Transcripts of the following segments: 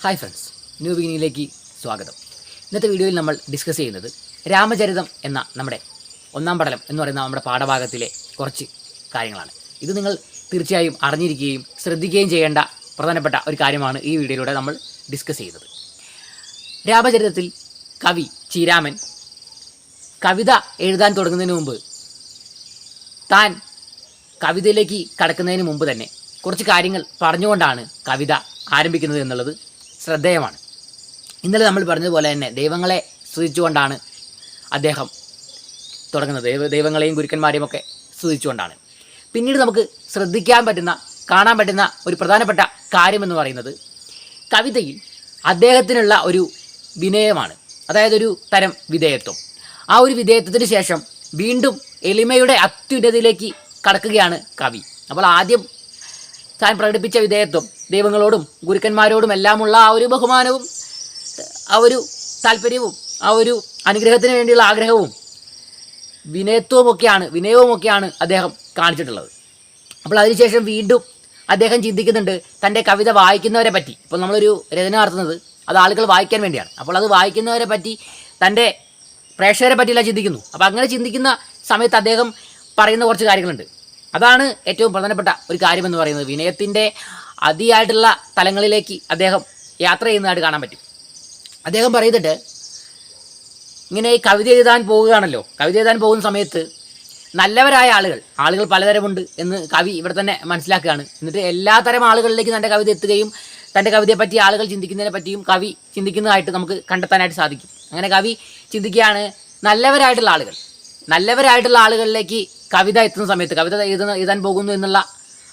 Hi friends new ബിഗിനിങ്ങിലേക്ക് സ്വാഗതം. ഇന്നത്തെ വീഡിയോയിൽ നമ്മൾ ഡിസ്കസ് ചെയ്യുന്നത് രാമചരിതം എന്ന നമ്മുടെ ഒന്നാം പടലം എന്ന് പറയുന്ന നമ്മുടെ പാഠഭാഗത്തിലെ കുറച്ച് കാര്യങ്ങളാണ്. ഇത് നിങ്ങൾ തീർച്ചയായും അറിഞ്ഞിരിക്കുകയും ശ്രദ്ധിക്കുകയും ചെയ്യേണ്ട പ്രധാനപ്പെട്ട ഒരു കാര്യമാണ് ഈ വീഡിയോയിലൂടെ നമ്മൾ ഡിസ്കസ് ചെയ്യുന്നത്. രാമചരിതത്തിൽ കവി ചീരാമൻ കവിത എഴുതാൻ തുടങ്ങുന്നതിന് മുമ്പ് താൻ കവിതയിലേക്ക് കടക്കുന്നതിന് മുമ്പ് തന്നെ കുറച്ച് കാര്യങ്ങൾ പറഞ്ഞുകൊണ്ടാണ് കവിത ആരംഭിക്കുന്നത് എന്നുള്ളത് ശ്രദ്ധേയമാണ്. ഇന്നലെ നമ്മൾ പറഞ്ഞതുപോലെ തന്നെ ദൈവങ്ങളെ സ്തുതിച്ചുകൊണ്ടാണ് അദ്ദേഹം തുടങ്ങുന്നത്. ദൈവ ദൈവങ്ങളെയും ഗുരുക്കന്മാരെയും ഒക്കെ സ്തുതിച്ചുകൊണ്ടാണ്. പിന്നീട് നമുക്ക് ശ്രദ്ധിക്കാൻ പറ്റുന്ന കാണാൻ പറ്റുന്ന ഒരു പ്രധാനപ്പെട്ട കാര്യമെന്ന് പറയുന്നത് കവിതയിൽ അദ്ദേഹത്തിനുള്ള ഒരു വിനയമാണ്. അതായത് ഒരു തരം വിധേയത്വം. ആ ഒരു വിധേയത്വത്തിന് ശേഷം വീണ്ടും എളിമയുടെ അത്യുന്നതിയിലേക്ക് കടക്കുകയാണ് കവി. അപ്പോൾ ആദ്യം താൻ പ്രകടിപ്പിച്ച വിധേയത്വം ദൈവങ്ങളോടും ഗുരുക്കന്മാരോടും എല്ലാമുള്ള ആ ഒരു ബഹുമാനവും ആ ഒരു താല്പര്യവും ആ ഒരു അനുഗ്രഹത്തിന് വേണ്ടിയുള്ള ആഗ്രഹവും വിനയത്വമൊക്കെയാണ് വിനയവുമൊക്കെയാണ് അദ്ദേഹം കാണിച്ചിട്ടുള്ളത്. അപ്പോൾ അതിനുശേഷം വീണ്ടും അദ്ദേഹം ചിന്തിക്കുന്നുണ്ട് തന്റെ കവിത വായിക്കുന്നവരെ പറ്റി. ഇപ്പോൾ നമ്മളൊരു രചന നടത്തുന്നത് അത് ആളുകൾ വായിക്കാൻ വേണ്ടിയാണ്. അപ്പോൾ അത് വായിക്കുന്നവരെ പറ്റി തന്റെ പ്രേക്ഷകരെ പറ്റിയല്ല ചിന്തിക്കുന്നു. അപ്പോൾ അങ്ങനെ ചിന്തിക്കുന്ന സമയത്ത് അദ്ദേഹം പറയുന്ന കുറച്ച് കാര്യങ്ങളുണ്ട്. അതാണ് ഏറ്റവും പ്രധാനപ്പെട്ട ഒരു കാര്യമെന്ന് പറയുന്നത്. വിനയത്തിന്റെ അതിയായിട്ടുള്ള തലങ്ങളിലേക്ക് അദ്ദേഹം യാത്ര ചെയ്യുന്നതായിട്ട് കാണാൻ പറ്റും. അദ്ദേഹം പറയുന്നുണ്ട് ഇങ്ങനെ ഈ കവിത എഴുതാൻ പോവുകയാണല്ലോ. കവിത എഴുതാൻ പോകുന്ന സമയത്ത് നല്ലവരായ ആളുകൾ ആളുകൾ പലതരമുണ്ട് എന്ന് കവി ഇവിടെ തന്നെ മനസ്സിലാക്കുകയാണ്. എന്നിട്ട് എല്ലാ തരം ആളുകളിലേക്ക് തന്റെ കവിത എത്തുകയും തന്റെ കവിതയെ പറ്റി ആളുകൾ ചിന്തിക്കുന്നതിനെ പറ്റിയും കവി ചിന്തിക്കുന്നതായിട്ട് നമുക്ക് കണ്ടെത്താനായിട്ട് സാധിക്കും. അങ്ങനെ കവി ചിന്തിക്കുകയാണ് നല്ലവരായിട്ടുള്ള ആളുകൾ നല്ലവരായിട്ടുള്ള ആളുകളിലേക്ക് കവിത എത്തുന്ന സമയത്ത് കവിത എഴുതുന്ന എഴുതാൻ പോകുന്നു എന്നുള്ള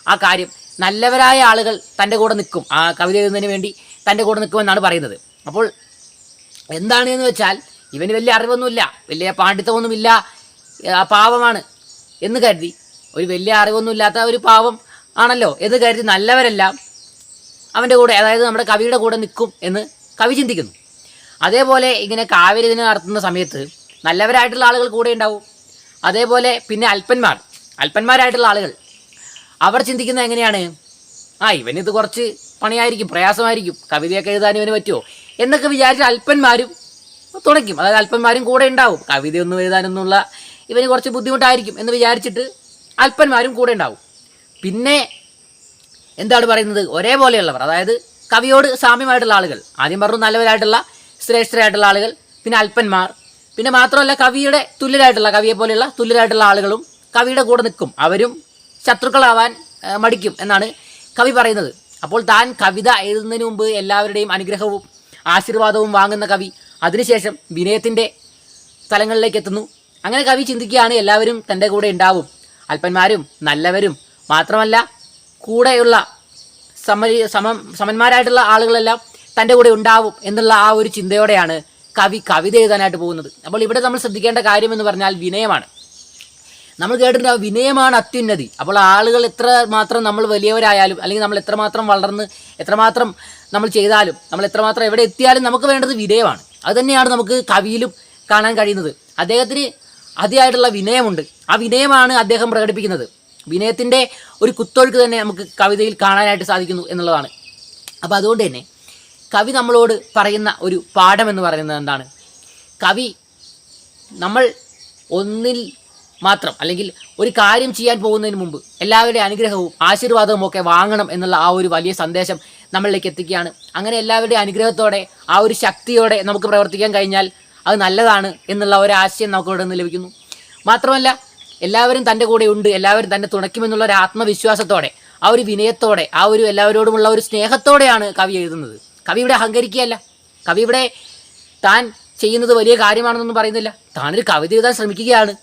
ആ കാര്യം നല്ലവരായ ആളുകൾ തന്റെ കൂടെ നിൽക്കും. ആ കവിത എഴുതുന്നതിന് വേണ്ടി തന്റെ കൂടെ നിൽക്കുമെന്നാണ് പറയുന്നത്. അപ്പോൾ എന്താണ് എന്ന് വെച്ചാൽ ഇവന് വലിയ അറിവൊന്നുമില്ല. വലിയ പാണ്ഡിത്യമൊന്നുമില്ല. പാവമാണ് എന്ന് കരുതി. ഒരു വലിയ അറിവൊന്നുമില്ലാത്ത ഒരു പാവം ആണല്ലോ എന്ന് കരുതി നല്ലവരെല്ലാം അവന്റെ കൂടെ അതായത് നമ്മുടെ കവിയുടെ കൂടെ നിൽക്കും എന്ന് കവി ചിന്തിക്കുന്നു. അതേപോലെ ഇങ്ങനെ കാവ്യരചന നടത്തുന്ന സമയത്ത് നല്ലവരായിട്ടുള്ള ആളുകൾ കൂടെ ഉണ്ടാവും. അതേപോലെ പിന്നെ അല്പന്മാർ അല്പന്മാരായിട്ടുള്ള ആളുകൾ. അവർ ചിന്തിക്കുന്നത് എങ്ങനെയാണ്? ആ ഇവനിത് കുറച്ച് പണിയായിരിക്കും പ്രയാസമായിരിക്കും. കവിതയൊക്കെ എഴുതാൻ ഇവന് പറ്റുമോ? എന്നൊക്കെ വിചാരിച്ച അല്പന്മാരും തുടയ്ക്കും അതായത് അല്പന്മാരും കൂടെ ഉണ്ടാവും. കവിതയൊന്നും എഴുതാനൊന്നുള്ള ഇവന് കുറച്ച് ബുദ്ധിമുട്ടായിരിക്കും എന്ന് വിചാരിച്ചിട്ട് അല്പന്മാരും കൂടെ ഉണ്ടാവും. പിന്നെ എന്താണ് പറയുന്നത്? ഒരേപോലെയുള്ളവർ അതായത് കവിയോട് സാമ്യമായിട്ടുള്ള ആളുകൾ. ആദ്യം പറഞ്ഞു നല്ലവരായിട്ടുള്ള ശ്രേഷ്ഠരായിട്ടുള്ള ആളുകൾ പിന്നെ അല്പന്മാർ പിന്നെ മാത്രമല്ല കവിയുടെ തുല്യരായിട്ടുള്ള കവിയെ പോലെയുള്ള തുല്യരായിട്ടുള്ള ആളുകളും കവിയുടെ കൂടെ നിൽക്കും. അവരും ശത്രുക്കളാവാൻ മടിക്കും എന്നാണ് കവി പറയുന്നത്. അപ്പോൾ താൻ കവിത എഴുതുന്നതിന് മുമ്പ് എല്ലാവരുടെയും അനുഗ്രഹവും ആശീർവാദവും വാങ്ങുന്ന കവി അതിനുശേഷം വിനയത്തിന്റെ സ്ഥലങ്ങളിലേക്ക് എത്തുന്നു. അങ്ങനെ കവി ചിന്തിക്കുകയാണ് എല്ലാവരും തന്റെ കൂടെ ഉണ്ടാവും. അല്പന്മാരും നല്ലവരും. മാത്രമല്ല കൂടെയുള്ള സമ സമം സമന്മാരായിട്ടുള്ള ആളുകളെല്ലാം തന്റെ കൂടെ ഉണ്ടാവും എന്നുള്ള ആ ഒരു ചിന്തയോടെയാണ് കവി കവിത എഴുതാനായിട്ട് പോകുന്നത്. അപ്പോൾ ഇവിടെ നമ്മൾ ശ്രദ്ധിക്കേണ്ട കാര്യം എന്ന് പറഞ്ഞാൽ വിനയമാണ്. നമ്മൾ കേട്ടിട്ടുണ്ട് വിനയമാണ് അത്യുന്നതി. അപ്പോൾ ആളുകൾ എത്ര മാത്രം നമ്മൾ വലിയവരായാലും അല്ലെങ്കിൽ നമ്മൾ എത്രമാത്രം വളർന്ന് എത്രമാത്രം നമ്മൾ ചെയ്താലും നമ്മൾ എത്രമാത്രം എവിടെ എത്തിയാലും നമുക്ക് വേണ്ടത് വിനയമാണ്. അതുതന്നെയാണ് നമുക്ക് കവിയിലും കാണാൻ കഴിയുന്നത്. അദ്ദേഹത്തിന് അതിയായിട്ടുള്ള വിനയമുണ്ട്. ആ വിനയമാണ് അദ്ദേഹം പ്രകടിപ്പിക്കുന്നത്. വിനയത്തിന്റെ ഒരു കുത്തൊഴുക്ക് തന്നെ നമുക്ക് കവിതയിൽ കാണാനായിട്ട് സാധിക്കുന്നു എന്നുള്ളതാണ്. അപ്പോൾ അതുകൊണ്ട് തന്നെ കവി നമ്മളോട് പറയുന്ന ഒരു പാഠം എന്ന് പറയുന്നത് എന്താണ്? കവി നമ്മൾ ഒന്നിൽ മാത്രം അല്ലെങ്കിൽ ഒരു കാര്യം ചെയ്യാൻ പോകുന്നതിന് മുമ്പ് എല്ലാവരുടെയും അനുഗ്രഹവും ആശീർവാദവും ഒക്കെ വാങ്ങണം എന്നുള്ള ആ ഒരു വലിയ സന്ദേശം നമ്മളിലേക്ക് എത്തിക്കുകയാണ്. അങ്ങനെ എല്ലാവരുടെയും അനുഗ്രഹത്തോടെ ആ ഒരു ശക്തിയോടെ നമുക്ക് പ്രവർത്തിക്കാൻ കഴിഞ്ഞാൽ അത് നല്ലതാണ് എന്നുള്ള ഒരു ആശയം നമുക്ക് ഇവിടെ നിന്ന് ലഭിക്കുന്നു. മാത്രമല്ല എല്ലാവരും തന്റെ കൂടെ ഉണ്ട് എല്ലാവരും തന്നെ തുണയ്ക്കുമെന്നുള്ള ഒരു ആത്മവിശ്വാസത്തോടെ ആ ഒരു വിനയത്തോടെ ആ ഒരു എല്ലാവരോടുമുള്ള ഒരു സ്നേഹത്തോടെയാണ് കവി എഴുതുന്നത്. കവി ഇവിടെ അഹങ്കരിക്കുകയല്ല. കവി ഇവിടെ താൻ ചെയ്യുന്നത് വലിയ കാര്യമാണെന്നൊന്നും പറയുന്നില്ല. താനൊരു കവിത എഴുതാൻ ശ്രമിക്കുകയാണ്.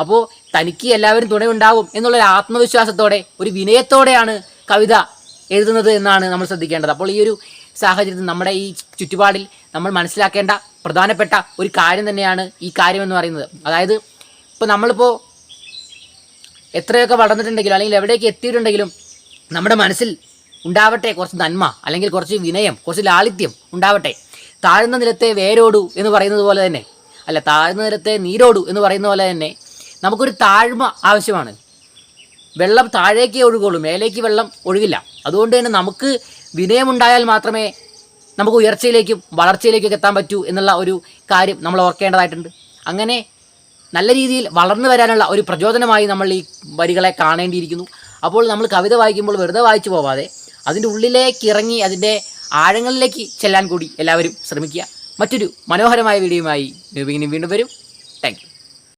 അപ്പോൾ തനിക്ക് എല്ലാവരും തുണയുണ്ടാവും എന്നുള്ള ഒരു ആത്മവിശ്വാസത്തോടെ ഒരു വിനയത്തോടെയാണ് കവിത എഴുതുന്നത് എന്നാണ് നമ്മൾ ശ്രദ്ധിക്കേണ്ടത്. അപ്പോൾ ഈ ഒരു സാഹചര്യത്തിൽ നമ്മുടെ ഈ ചുറ്റുപാടിൽ നമ്മൾ മനസ്സിലാക്കേണ്ട പ്രധാനപ്പെട്ട ഒരു കാര്യം തന്നെയാണ് ഈ കാര്യം എന്ന് പറയുന്നത്. അതായത് ഇപ്പോൾ നമ്മളിപ്പോൾ എത്രയൊക്കെ വളർന്നിട്ടുണ്ടെങ്കിലും അല്ലെങ്കിൽ എവിടെയൊക്കെ എത്തിയിട്ടുണ്ടെങ്കിലും നമ്മുടെ മനസ്സിൽ ഉണ്ടാവട്ടെ കുറച്ച് നന്മ അല്ലെങ്കിൽ കുറച്ച് വിനയം കുറച്ച് ലാളിത്യം ഉണ്ടാവട്ടെ. താഴ്ന്ന നിലത്തെ വേരോടു എന്ന് പറയുന്നത് പോലെ തന്നെ. അല്ല താഴ്ന്ന നിലത്തെ നീരോടു എന്ന് പറയുന്ന പോലെ തന്നെ നമുക്കൊരു താഴ്മ ആവശ്യമാണ്. വെള്ളം താഴേക്കേ ഒഴുകുള്ളൂ മേലേക്ക് വെള്ളം ഒഴുകില്ല. അതുകൊണ്ട് തന്നെ നമുക്ക് വിനയമുണ്ടായാൽ മാത്രമേ നമുക്ക് ഉയർച്ചയിലേക്കും വളർച്ചയിലേക്കും എത്താൻ പറ്റൂ എന്നുള്ള ഒരു കാര്യം നമ്മൾ ഓർക്കേണ്ടതായിട്ടുണ്ട്. അങ്ങനെ നല്ല രീതിയിൽ വളർന്നു വരാനുള്ള ഒരു പ്രചോദനമായി നമ്മൾ ഈ വരികളെ കാണേണ്ടിയിരിക്കുന്നു. അപ്പോൾ നമ്മൾ കവിത വായിക്കുമ്പോൾ വെറുതെ വായിച്ചു പോവാതെ അതിന്റെ ഉള്ളിലേക്ക് ഇറങ്ങി അതിന്റെ ആഴങ്ങളിലേക്ക് ചെല്ലാൻ കൂടി എല്ലാവരും ശ്രമിക്കുക. മറ്റൊരു മനോഹരമായ വീഡിയോയുമായി വീണ്ടും വരും. താങ്ക്